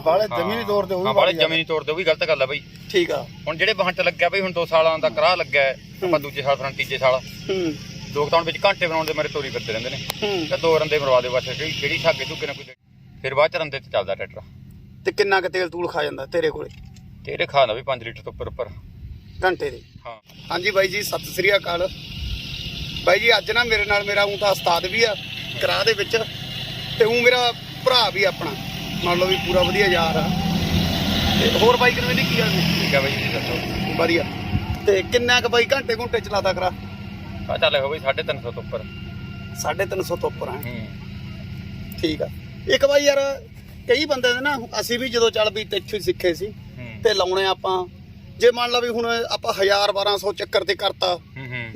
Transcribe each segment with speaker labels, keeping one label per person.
Speaker 1: ਬਾਲੇ ਜ਼ਮੀਨੀ ਤੌਰ ਤੇ ਉਹ
Speaker 2: ਹਾਂ
Speaker 1: ਵੀ
Speaker 2: ਬਾਲੇ
Speaker 1: ਵਾਲੀ
Speaker 2: ਜ਼ਮੀਨੀ ਤੌਰ ਤੇ ਉਹ ਵੀ ਗਲਤ ਗੱਲ ਆ ਬਈ।
Speaker 1: ਠੀਕ ਆ।
Speaker 2: ਹੁਣ ਜਿਹੜੇ ਚ ਲੱਗਿਆ ਬਈ ਹੁਣ 2 ਸਾਲਾਂ ਦਾ ਕਰਾ ਲੱਗਿਆ ਹੈ, ਆਪਾਂ ਦੂਜੇ ਸਾਲ ਫਰੰਟ ਤੀਜੇ ਸਾਲ।
Speaker 1: ਹੂੰ।
Speaker 2: ਲੋਕ ਤਾਂ ਵਿੱਚ ਘੰਟੇ ਬਣਾਉਣ ਦੇ ਮੇਰੇ ਤੋਰੀ ਫਿਰਦੇ ਰਹਿੰਦੇ ਨੇ।
Speaker 1: ਹੂੰ।
Speaker 2: ਤੇ ਦੋ ਰੰਦੇ ਮਰਵਾ ਦੇ ਬਸ ਕਿਹੜੀ ਠਾਕੇ ਧੁੱਕੇ ਨਾ ਕੋਈ ਫਿਰ ਬਾਅਦ ਚ ਰੰਦੇ ਤੇ ਚੱਲਦਾ ਟਰੈਕਟਰ।
Speaker 1: ਤੇ ਕਿੰਨਾ ਕੁ ਤੇਲ ਤੂਲ ਖਾ ਜਾਂਦਾ ਤੇਰੇ ਕੋਲੇ?
Speaker 2: ਤੇਰੇ ਖਾਣਾ ਵੀ 5 ਲੀਟਰ ਤੋਂ ਉੱਪਰ ਉੱਪਰ।
Speaker 1: ਘੰਟੇ ਦੇ?
Speaker 2: ਹਾਂ।
Speaker 1: ਹਾਂਜੀ ਬਾਈ ਜੀ ਸਤਿ ਸ੍ਰੀ ਅਕਾਲ। ਬਾਈ ਜੀ ਅੱਜ ਨਾ ਮੇਰੇ ਨਾਲ ਮੇਰਾ ਊਂ ਤਾਂ ਉਸਤਾਦ ਵੀ ਆ ਕਰਾ ਦੇ ਵਿੱਚ। ਤੇ ਉਹ ਮੇਰਾ ਭਰਾ ਵੀ ਆਪਣਾ। ਮੰਨ ਲਓ ਵੀ ਪੂਰਾ ਵਧੀਆ ਯਾਰ ਆ। ਤੇ ਹੋਰ ਬਾਈ ਕਿਵੇਂ ਦੀ ਕੀ ਗੱਲ ਨੇ
Speaker 2: ਠੀਕ ਆ ਬਈ ਜੀ ਦੱਸੋ?
Speaker 1: ਵਧੀਆ। ਤੇ ਕਿੰਨਾ ਕੁ ਬਾਈ ਘੰਟੇ ਘੰਟੇ ਚਲਾਦਾ ਕਰਾ?
Speaker 2: ਆ ਚੱਲ ਹੋ ਬਈ 350 ਤੋਂ ਉੱਪਰ।
Speaker 1: 350 ਤੋਂ ਉੱਪਰ ਆ।
Speaker 2: ਹੂੰ।
Speaker 1: ਠੀਕ ਆ। ਇੱਕ ਬਾਈ ਯਾਰ ਕਈ ਬੰਦੇ ਨੇ ਨਾ ਅਸੀਂ ਵੀ ਜਦੋਂ ਚੱਲ ਵੀ ਇੱਥੇ ਹੀ ਸਿੱਖੇ ਸੀ ਤੇ ਲਾਉਣੇ ਆਪਾਂ। ਜੇ ਮੰਨ ਲਾ ਵੀ ਹੁਣ ਆਪਾਂ 1000 1200 ਚੱਕਰ ਤੇ ਕਰਤਾ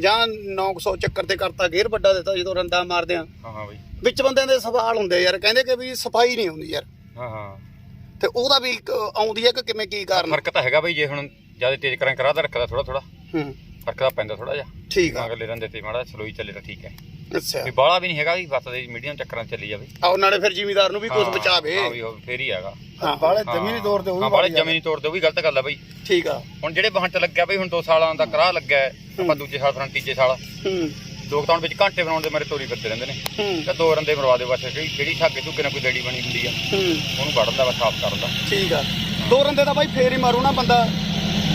Speaker 1: ਜਾਂ 900 ਚੱਕਰ ਤੇ ਕਰਤਾ ਗੇਅਰ ਵੱਡਾ ਦਿੱਤਾ ਜਦੋਂ ਰੰਦਾ ਮਾਰਦੇ ਆ।
Speaker 2: ਹਾਂ ਹਾਂ ਬਈ।
Speaker 1: ਵਿੱਚ ਬੰਦਿਆਂ ਦੇ ਸਵਾਲ ਹੁੰਦੇ ਯਾਰ ਕਹਿੰਦੇ ਕਿ ਵੀ ਸਫ਼ਾਈ ਨਹੀਂ ਹੁੰਦੀ ਯਾਰ।
Speaker 2: ਹਾਂ ਹਾਂ।
Speaker 1: ਤੇ ਉਹਦਾ ਵੀ ਇੱਕ ਆਉਂਦੀ ਹੈ ਕਿ ਕਿਵੇਂ ਕੀ ਕਾਰਨ?
Speaker 2: ਫ਼ਰਕ ਤਾਂ ਹੈਗਾ ਬਈ ਜੇ ਹੁਣ ਜ਼ਿਆਦਾ ਤੇਜ਼ ਕਰਾਂ ਕਰਾ ਤਾਂ ਰੱਖਦਾ ਥੋੜਾ ਥੋੜਾ
Speaker 1: ਹੂੰ।
Speaker 2: ਫ਼ਰਕ ਤਾਂ ਪੈਂਦਾ ਥੋੜਾ ਜਿਹਾ।
Speaker 1: ਠੀਕ ਆ।
Speaker 2: ਅਗਲੇ ਰੰਦੇ ਤੇ ਮਾੜਾ ਸਲੋਈ ਚੱਲੇ ਤਾਂ ਠੀਕ ਹੈ।
Speaker 1: ਅੱਛਾ।
Speaker 2: ਵੀ ਬਾਲਾ ਵੀ ਨਹੀਂ ਹੈਗਾ ਵੀ ਬਸ ਦੇ ਮੀਡੀਅਮ ਚੱਕਰਾਂ 'ਚ ਚੱਲੀ ਜਾਵੇ।
Speaker 1: ਆਹ ਨਾਲੇ ਫਿਰ ਜ਼ਿਮੀਦਾਰ ਨੂੰ ਵੀ ਕੁਝ
Speaker 2: ਹਾਂ,
Speaker 1: ਬਚਾਵੇ।
Speaker 2: ਹਾਂ ਵੀ ਉਹ ਫੇਰ ਹੀ ਹੈਗਾ।
Speaker 1: ਹਾਂ।
Speaker 3: ਬਾਲੇ। ਜ਼ਮੀਨੀ ਤੌਰ ਤੇ ਉਹ
Speaker 2: ਹਾਂ
Speaker 3: ਵੀ
Speaker 2: ਬਾਲੇ ਜ਼ਮੀਨੀ ਤੌਰ ਤੇ ਉਹ ਵੀ ਗਲਤ ਗੱਲ ਆ ਬਈ।
Speaker 1: ਠੀਕ ਆ।
Speaker 2: ਹੁਣ ਜਿਹੜੇ ਵਾਹਨ ਚ ਲੱਗਿਆ ਬਈ ਹੁਣ 2 ਸਾਲਾਂ ਦਾ ਕਰਾ ਲੱਗਿਆ ਹੈ, ਆਪਾਂ ਦੂਜੇ ਸਾਲ ਫਰੰਟ ਤੀਜੇ ਸਾਲ।
Speaker 1: ਹੂੰ।
Speaker 2: ਲੋਕ ਤਾਂ ਹੁਣ ਵਿੱਚ ਘੰਟੇ ਬਣਾਉਣ ਦੇ ਮੇਰੇ ਤੋਰੀ ਫਿਰਦੇ ਰਹਿੰਦੇ ਨੇ। ਤੇ ਦੋ ਰੰਦੇ ਮਰਵਾ ਦੇ ਬਸ ਕਿਹੜੀ ਕਿਹੜੀ ਠਾਕੇ ਧੁੱਕੇ ਨਾਲ ਕੋਈ ਲੜੀ ਬਣੀ ਹੁੰਦੀ ਆ ਉਹਨੂੰ ਵੜਨ ਦਾ ਬਸ ਸਾਫ਼ ਕਰਨ ਦਾ
Speaker 1: ਠੀਕ ਆ। ਦੋ ਰੰਦੇ ਦਾ ਬਾਈ ਫੇਰ ਹੀ ਮਾਰੂ ਨਾ ਬੰਦਾ।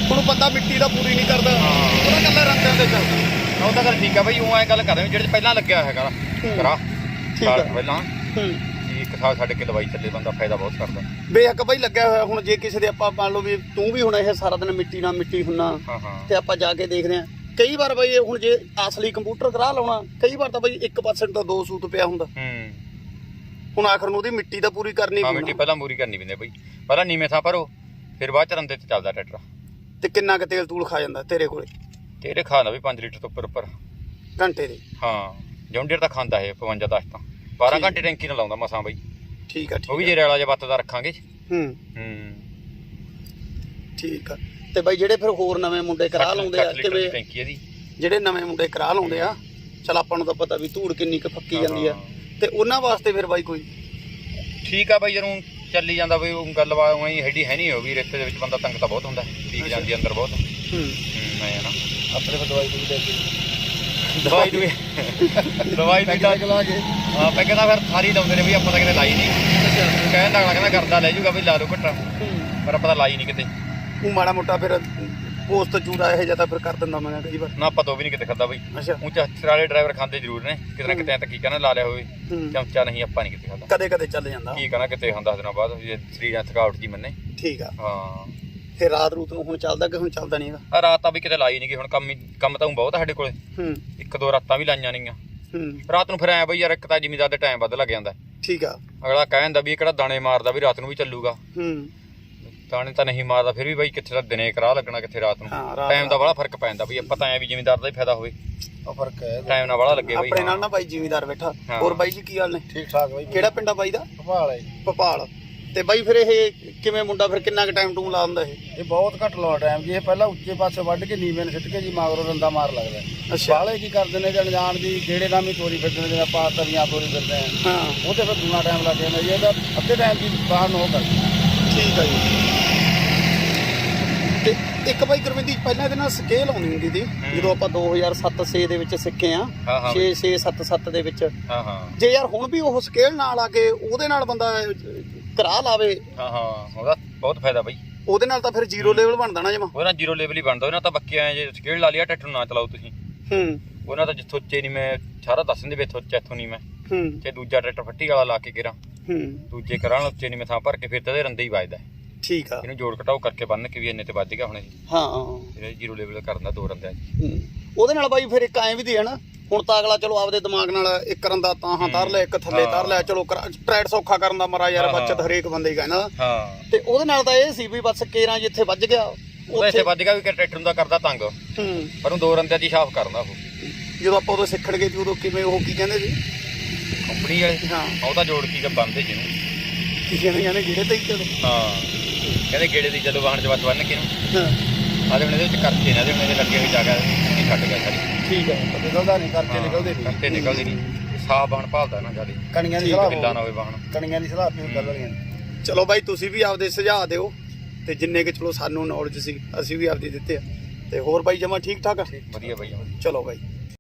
Speaker 1: ਹੁਣ ਬੰਦਾ ਮਿੱਟੀ ਦਾ ਪੂਰੀ ਨਹੀਂ ਕਰਦਾ। ਉਹਦਾ ਕੱਲਾ ਰੰਦਿਆਂ ਤੇ ਚੱਲਦਾ
Speaker 2: ਉਹ ਤਾਂ ਗੱਲ ਠੀਕ ਆ ਬਈ ਉਹ ਐ ਗੱਲ ਕਰਦੇ ਜਿਹੜੇ ਪਹਿਲਾਂ ਲੱਗਿਆ ਹੈਗਾ। ਕਰਾ।
Speaker 1: ਠੀਕ
Speaker 2: ਸਾਲ ਪਹਿਲਾਂ। ਵੀ ਇੱਕ ਸਾਲ ਛੱਡ ਕੇ ਦਵਾਈ ਚੱਲੇ ਬੰਦਾ ਫਾਇਦਾ ਬਹੁਤ ਕਰਦਾ।
Speaker 1: ਬੇਹੱਕ ਬਾਈ ਲੱਗਿਆ ਹੋਇਆ ਹੁਣ ਜੇ ਕਿਸੇ ਦੇ ਆਪਾਂ ਮੰਨ ਲਓ ਵੀ ਤੂੰ ਵੀ ਹੁਣ ਇਹ ਸਾਰਾ ਦਿਨ ਮਿੱਟੀ ਨਾਲ ਮਿੱਟੀ ਹੁੰਨਾ ਤੇ ਆਪਾਂ ਜਾ ਕੇ ਦੇਖਦੇ ਆ। ਕਈ ਵਾਰ ਬਾਈ ਹੁਣ ਜੇ ਅਸਲੀ ਕੰਪਿਊਟਰ ਕਰਾ ਲਾਉਣਾ ਕਈ ਵਾਰ ਤਾਂ ਬਾਈ 1% ਦਾ ਦੋ ਸੂਤ ਪਿਆ ਹੁੰਦਾ।
Speaker 2: ਹੂੰ।
Speaker 1: ਹੁਣ ਆਖਰ ਨੂੰ ਉਹਦੀ ਮਿੱਟੀ ਦਾ ਪੂਰੀ ਕਰਨੀ
Speaker 2: ਹਾਂ ਮਿੱਟੀ। ਪਹਿਲਾਂ ਮੂਰੀ ਕਰਨੀ ਪੈਂਦੀ ਬਈ। ਪਹਿਲਾਂ ਨੀਵੇਂ ਥਾਂ ਭਰੋ ਫਿਰ ਬਾਅਦ ਚ ਰੰਦੇ ਤੇ ਚੱਲਦਾ ਟਰੈਕਟਰ।
Speaker 1: ਤੇ ਕਿੰਨਾ ਕੁ ਤੇਲ ਤੂਲ ਖਾ ਜਾਂਦਾ ਤੇਰੇ ਕੋਲੇ?
Speaker 2: ਤੇਰੇ ਖਾਣਾ ਵੀ 5 ਲੀਟਰ ਤੋਂ ਉੱਪਰ ਉੱਪਰ।
Speaker 1: ਘੰਟੇ ਦੇ?
Speaker 2: ਹਾਂ ਜੌਂਡੀਅਰ ਤਾਂ ਖਾਂਦਾ ਇਹ 55 10 ਤਾਂ। 12 ਘੰਟੇ ਟੈਂਕੀ ਨਾਲ ਲਾਉਂਦਾ ਮਸਾਂ ਬਈ।
Speaker 1: ਠੀਕ ਆ
Speaker 2: ਉਹ ਵੀ
Speaker 1: ਠੀਕ
Speaker 2: ਜੇ ਰੈਲਾ ਜਿਹਾ ਬੱਤ ਦਾ ਰੱਖਾਂਗੇ।
Speaker 1: ਹੂੰ।
Speaker 2: ਹੂੰ।
Speaker 1: ਠੀਕ ਆ। ਤੇ ਬਾਈ ਜਿਹੜੇ ਫਿਰ ਹੋਰ ਨਵੇਂ ਮੁੰਡੇ ਕਰਾ ਲਾਉਂਦੇ ਆ
Speaker 2: 60 ਲੀਟਰ ਦੀ
Speaker 1: ਕਿਵੇਂ
Speaker 2: ਟੈਂਕੀ ਇਹਦੀ।
Speaker 1: ਜਿਹੜੇ ਨਵੇਂ ਮੁੰਡੇ ਕਰਾ ਲਾਉਂਦੇ ਆ ਚਲ ਆਪਾਂ ਨੂੰ ਤਾਂ ਪਤਾ ਵੀ ਧੂੜ ਕਿੰਨੀ ਕੁ ਫੱਕੀ ਜਾਂਦੀ ਆ। ਤੇ ਉਹਨਾਂ ਵਾਸਤੇ ਫਿਰ ਬਾਈ ਕੋਈ?
Speaker 2: ਠੀਕ ਆ ਬਈ ਜਦੋਂ ਚੱਲੀ ਜਾਂਦਾ ਬਈ ਉਹ ਗੱਲਬਾਤ ਉਹੀ ਹੈਡੀ ਹੈ ਨਹੀਂ ਹੋ ਵੀ ਰੇਤੇ ਦੇ ਵਿੱਚ ਬੰਦਾ ਤੰਗ ਤਾਂ ਬਹੁਤ ਹੁੰਦਾ ਪੀਕ ਜਾਂਦੀ ਅੰਦਰ ਬਹੁਤ।
Speaker 1: ਹੂੰ।
Speaker 2: ਮੈਂ ਨਾ।
Speaker 3: ਆਪਣੇ ਕੋਲ ਦਵਾਈ ਦੂਈ ਲੈ ਕੇ।
Speaker 2: ਦਵਾਈ ਦੂਈ ਦਵਾਈ ਦੀ ਤਾਂ
Speaker 3: ਲਾ ਕੇ।
Speaker 2: ਹਾਂ ਪੈ ਕਹਿੰਦਾ ਫਿਰ ਸਾਰੀ ਲਾਉਂਦੇ ਨੇ ਵੀ ਆਪਾਂ ਤਾਂ ਕਿਤੇ ਲਾਈ ਨਹੀਂ ਕਹਿਣ ਲੱਗਾ ਕਹਿੰਦਾ ਕਰਦਾ ਲੈ ਜੂਗਾ ਵੀ ਲਾ ਲਓ ਘੱਟਾ। ਪਰ ਆਪਾਂ ਤਾਂ ਲਾਈ ਨਹੀਂ ਕਿਤੇ।
Speaker 1: ਉਹ ਮਾੜਾ ਮੋਟਾ ਫਿਰ ਪੋਸਟ ਚੂੜਾ ਇਹ ਜ਼ਿਆਦਾ ਫਿਰ ਕਰ ਦਿੰਦਾ ਮੈਂ ਕਈ ਵਾਰ।
Speaker 2: ਨਾ ਆਪਾਂ ਤੋਂ ਵੀ ਨਹੀਂ ਕਿਤੇ ਖਾਦਾ ਬਈ।
Speaker 1: ਅੱਛਾ।
Speaker 2: ਉੱਚਾ ਵਾਲੇ ਡਰਾਈਵਰ ਖਾਂਦੇ ਜ਼ਰੂਰ ਨੇ ਕਿਤੇ ਨਾ ਕਿਤੇ ਤਾਂ ਕੀ ਕਹਿਣਾ ਲਾ ਲਿਆ ਹੋਵੇ। ਚਮਚਾ ਨਹੀਂ ਆਪਾਂ ਨਹੀਂ ਕਿਤੇ ਖਾਦਾ
Speaker 1: ਕਦੇ ਕਦੇ ਚੱਲ ਜਾਂਦਾ।
Speaker 2: ਕੀ ਕਹਿਣਾ ਕਿਤੇ ਹਾਂ 10 ਦਿਨਾਂ ਬਾਅਦ ਜੇ ਸਰੀਰ ਨਾਲ ਥਕਾਵਟ ਜੀ ਮੰਨੇ।
Speaker 1: ਠੀਕ ਆ।
Speaker 2: ਹਾਂ।
Speaker 1: ਫਿਰ ਰਾਤ ਰੂਤ ਨੂੰ ਹੁਣ ਚੱਲਦਾ ਕਿ ਹੁਣ ਚੱਲਦਾ ਨਹੀਂਗਾ
Speaker 2: ਆ ਰਾਤ ਤਾਂ ਵੀ ਕਿਤੇ ਲਾਈ ਨਹੀਂ ਗਈ ਹੁਣ ਕੰਮ ਕੰਮ ਤਾਂ ਬਹੁਤ ਸਾਡੇ ਕੋਲੇ।
Speaker 1: ਹੂੰ।
Speaker 2: ਇੱਕ ਦੋ ਰਾਤਾਂ ਵੀ ਲਾਈਆਂ ਨਹੀਂਆਂ
Speaker 1: ਹੂੰ।
Speaker 2: ਰਾਤ ਨੂੰ ਫਿਰ ਐ ਬਈ ਯਾਰ ਇੱਕ ਤਾਂ ਜ਼ਿਮੀਦਾਰ ਦੇ ਟਾਈਮ ਵੱਧ ਲੱਗ ਜਾਂਦਾ।
Speaker 1: ਠੀਕ ਆ।
Speaker 2: ਅਗਲਾ ਕਹਿੰਦਾ ਵੀ ਇਹ ਕਿਹੜਾ ਦਾਣੇ ਮਾਰਦਾ ਵੀ ਰਾਤ ਨੂੰ ਵੀ ਚੱਲੂਗਾ।
Speaker 1: ਹੂੰ।
Speaker 2: ਦਾਣੇ ਤਾਂ ਨਹੀਂ ਮਾਰਦਾ ਫਿਰ ਵੀ ਬਈ ਕਿੱਥੇ ਤਾਂ ਦਿਨੇ ਕਰਾ ਲੱਗਣਾ ਕਿੱਥੇ ਰਾਤ ਨੂੰ।
Speaker 1: ਹਾਂ, ਰਾਤ-
Speaker 2: ਟਾਈਮ ਦਾ ਬੜਾ ਫ਼ਰਕ ਪੈਂਦਾ ਬਈ ਆਪਾਂ ਤਾਂ ਐ ਵੀ ਜ਼ਿਮੀਦਾਰ ਦਾ ਹੀ ਫਾਇਦਾ ਹੋਵੇ।
Speaker 3: ਉਹ ਫ਼ਰਕ ਹੈ।
Speaker 2: ਟਾਈਮ ਨਾਲ ਬੜਾ ਲੱਗੇ ਬਈ
Speaker 1: ਆਪਣੇ ਨਾਲ ਨਾ ਬਾਈ ਜ਼ਿਮੀਦਾਰ ਬੈਠਾ।
Speaker 2: ਹਾਂ।
Speaker 1: ਹੋਰ ਬਾਈ ਜੀ ਕੀ ਹਾਲ ਨੇ?
Speaker 3: ਠੀਕ ਠਾਕ ਬਾਈ
Speaker 1: ਕਿਹੜਾ ਪਿੰਡ ਆ ਬਾਈ ਦਾ?
Speaker 3: ਭਪਾਲ ਹੈ
Speaker 1: ਭੋਪਾਲ। ਤੇ ਬਾਈ ਫਿਰ ਇਹ ਕਿਵੇਂ ਮੁੰਡਾ ਫਿਰ ਕਿੰਨਾ ਕੁ ਟਾਈਮ ਟੂਮ ਲਾ ਦਿੰਦਾ ਇਹ?
Speaker 3: ਇਹ ਬਹੁਤ ਘੱਟ ਲਾਉਣਾ ਟਾਈਮ ਜੀ ਇਹ ਪਹਿਲਾਂ ਉੱਚੇ ਪਾਸੇ ਵੱਢ ਕੇ ਨੀਵੇਂ ਨੂੰ ਸਿੱਟ ਕੇ ਜੀ ਮਾਗਰੋਂ ਰੰਦਾ ਮਾਰ ਲੱਗਦਾ ਹੈ।
Speaker 1: ਅੱਛਾ।
Speaker 3: ਬਾਲੇ ਕੀ ਕਰਦੇ ਨੇ ਜਣ ਜਾਣ ਦੀ ਗੇੜੇ ਨਾਲ ਵੀ ਤੋਰੀ ਫਿਰਦੇ ਨੇ ਜਿਵੇਂ ਆਪਾਂ ਤਵੀਆਂ ਤੋਰੀ ਫਿਰਦੇ ਆ
Speaker 1: ਹਾਂ।
Speaker 3: ਉਹ ਤੇ ਫਿਰ ਦੂਣਾ ਟਾਈਮ ਲੱਗ ਜਾਂਦਾ ਜੀ ਇਹਦਾ ਅੱਧੇ ਟਾਈਮ ਦੀ ਬਾਹਰ ਨੂੰ ਉਹ ਕਰਦੇ
Speaker 1: ਠੀਕ ਆ ਜੀ। ਤੇ ਇੱਕ ਬਾਈ ਗੁਰਵਿੰਦੀ ਪਹਿਲਾਂ ਇਹਦੇ ਨਾਲ ਸਕੇਲ ਆਉਂਦੀ ਹੁੰਦੀ ਸੀ ਜਦੋਂ ਆਪਾਂ 2007 6 ਦੇ ਵਿੱਚ ਸਿੱਖੇ ਆ।
Speaker 2: ਹਾਂ ਹਾਂ
Speaker 1: 6
Speaker 2: ਬਈ।
Speaker 1: 6 7 7 ਦੇ ਵਿੱਚ।
Speaker 2: ਹਾਂ ਹਾਂ।
Speaker 1: ਜੇ ਯਾਰ ਹੁਣ ਵੀ ਉਹ ਸਕੇਲ ਨਾਲ ਆ ਕੇ ਉਹਦੇ ਨਾਲ ਬੰਦਾ ਕਰਾ ਲਾਵੇ
Speaker 2: ਹਾਂ ਹਾਂ ਉਹਦਾ ਬਹੁਤ ਫਾਇਦਾ ਬਈ।
Speaker 1: ਉਹਦੇ ਨਾਲ ਤਾਂ ਫਿਰ ਜ਼ੀਰੋ ਲੈਵਲ ਬਣਦਾ ਨਾ ਜਮਾ।
Speaker 2: ਉਹਨਾਂ ਜ਼ੀਰੋ ਲੈਵਲ ਹੀ ਬਣਦਾ ਉਹਨਾਂ ਤਾਂ ਬੱਕੀਆਂ ਐਂ ਜੇ ਸਕੇਲ ਲਾ ਲਿਆ ਟਰੈਕਟਰ ਨਾ ਚਲਾਓ ਤੁਸੀਂ।
Speaker 1: ਹੂੰ।
Speaker 2: ਉਹਨਾਂ ਤਾਂ ਜਿੱਥੋਂ ਉੱਚੇ ਨਹੀਂ ਮੈਂ ਸਾਰਾ ਦੱਸ ਦਿੰਦੇ ਵੀ ਇੱਥੋਂ ਨਹੀਂ ਮੈਂ।
Speaker 1: ਹੂੰ।
Speaker 2: ਜੇ ਦੂਜਾ ਟਰੈਕਟਰ ਫੱਟੀ ਵਾਲਾ ਲਾ ਕੇ ਗਿਰਾਂ।
Speaker 1: ਹੂੰ।
Speaker 2: ਦੂਜੇ ਕਰਾਂ ਨਹੀਂ ਮੈਂ ਥਾਂ ਭਰ ਕੇ ਫਿਰ ਤਾਂ ਇਹਦੇ ਰੰਦੇ ਹੀ ਵੱਜਦਾ ਹੈ।
Speaker 1: ਠੀਕ ਆ।
Speaker 2: ਇਹਨੂੰ ਜੋੜ ਘਟਾਓ ਕਰਕੇ ਬੰਨ ਕੇ ਵੀ ਇੰਨੇ ਤੇ ਵੱਜ ਗਿਆ ਹੁਣ ਇਹ
Speaker 1: ਹਾਂ।
Speaker 2: ਇਹ ਜ਼ੀਰੋ ਲੈਵਲ ਕਰਨ ਦਾ ਦੋ ਰੰਦਿਆਂ 'ਚ
Speaker 1: ਹੂੰ। ਉਹਦੇ ਨਾਲ ਬਾਈ ਫਿਰ ਇੱਕ ਐਂ ਵੀ ਦੀ ਹੈ ਨਾ ਹੁਣ ਤਾਂ ਅਗਲਾ ਚਲੋ ਆਪਦੇ ਦਿਮਾਗ ਨਾਲ ਇੱਕ ਰੰਦਾ ਤਾਂ ਹਾਂ ਤਰ ਲਿਆ ਇੱਕ ਥੱਲੇ ਤਰ ਲਿਆ ਚਲੋ ਟ੍ਰੈਡ ਸੌਖਾ ਕਰਨ ਦਾ ਮਰਾ ਯਾਰ
Speaker 2: ਹਾਂ,
Speaker 1: ਬੱਚਤ। ਹਰੇਕ ਬੰਦੇ ਹੀ ਕਹਿੰਦਾ
Speaker 2: ਹਾਂ।
Speaker 1: ਤੇ ਉਹਦੇ ਨਾਲ ਤਾਂ ਇਹ ਸੀ ਵੀ ਬਸ ਕੇਰਾਂ ਜਿੱਥੇ ਵੱਜ ਗਿਆ
Speaker 2: ਉਹਦਾ ਇੱਥੇ ਵੱਜ ਗਿਆ ਵੀ ਕਿ ਟਰੈਕਟਰ ਨੂੰ ਤਾਂ ਕਰਦਾ ਤੰਗ।
Speaker 1: ਹੂੰ।
Speaker 2: ਪਰ ਉਹ ਦੋ ਰੰਦਿਆਂ 'ਚ ਹੀ ਸਾਫ਼ ਕਰਦਾ ਉਹ।
Speaker 1: ਜਦੋਂ ਆਪਾਂ ਉਦੋਂ ਸਿੱਖਣ ਗਏ ਸੀ ਉਦੋਂ ਕਿਵੇਂ ਉਹ ਕੀ ਕਹਿੰਦੇ ਸੀ?
Speaker 2: ਕੰਪਨੀ ਵਾਲੇ
Speaker 1: ਹਾਂ।
Speaker 2: ਉਹ ਤਾਂ ਜੋੜ ਕੀ ਬੰਦੇ ਜਿਹਨੂੰ।
Speaker 1: ਕੀ ਕਹਿੰਦੇ ਕਹਿੰਦੇ ਜਿਹੜੇ ਤੇ ਹੀ ਚਲੋ।
Speaker 2: ਹਾਂ। ਕਹਿੰਦੇ ਗੇੜੇ ਦੀ ਜਦੋਂ ਵਾਹਣ 'ਚ ਵੱਤ ਬੰਨ ਕੇ ਨੂੰ।
Speaker 1: ਹਾਂ।
Speaker 2: ਆਦੇ ਇਹਦੇ ਵਿੱਚ ਕਰਤੇ ਨੇ ਇਹਦੇ ਹੁਣ ਇਹਦੇ ਲੱਗੇ ਹੋਏ ਜਗ੍ਹਾ ਇਹ ਛੱਡ ਗਿਆ ਸਾਰੀ।
Speaker 1: ਠੀਕ ਹੈ
Speaker 3: ਨਿਕਲਦਾ ਨਹੀਂ ਕਰਤੇ ਨਿਕਲਦੇ ਨਹੀਂ।
Speaker 2: ਕਰਤੇ ਨਿਕਲਦੇ ਨਹੀਂ। ਸਾਫ਼ ਬਾਹਣ ਭਾਲਦਾ ਨਾ ਜ਼ਿਆਦਾ।
Speaker 3: ਕਣੀਆਂ ਦੀ ਸਲਾਹ
Speaker 2: ਢਿੱਲਾ ਨਾ ਹੋਵੇ ਵਾਹਣ।
Speaker 3: ਕਣੀਆਂ ਦੀ ਸਲਾਹ ਪਿਓ ਗੱਲ ਵਾਲੀਆਂ।
Speaker 1: ਚਲੋ ਬਾਈ ਤੁਸੀਂ ਵੀ ਆਪਦੇ ਸੁਝਾਅ ਦਿਓ। ਤੇ ਜਿੰਨੇ ਕਿ ਚਲੋ ਸਾਨੂੰ ਨੌਲੇਜ ਸੀ ਅਸੀਂ ਵੀ ਆਪਦੀ ਦਿੱਤੇ ਆ। ਤੇ ਹੋਰ ਬਾਈ ਜਮਾ ਠੀਕ ਠਾਕ ਆ
Speaker 2: ਵਧੀਆ ਬਾਈ
Speaker 1: ਚਲੋ ਬਾਈ।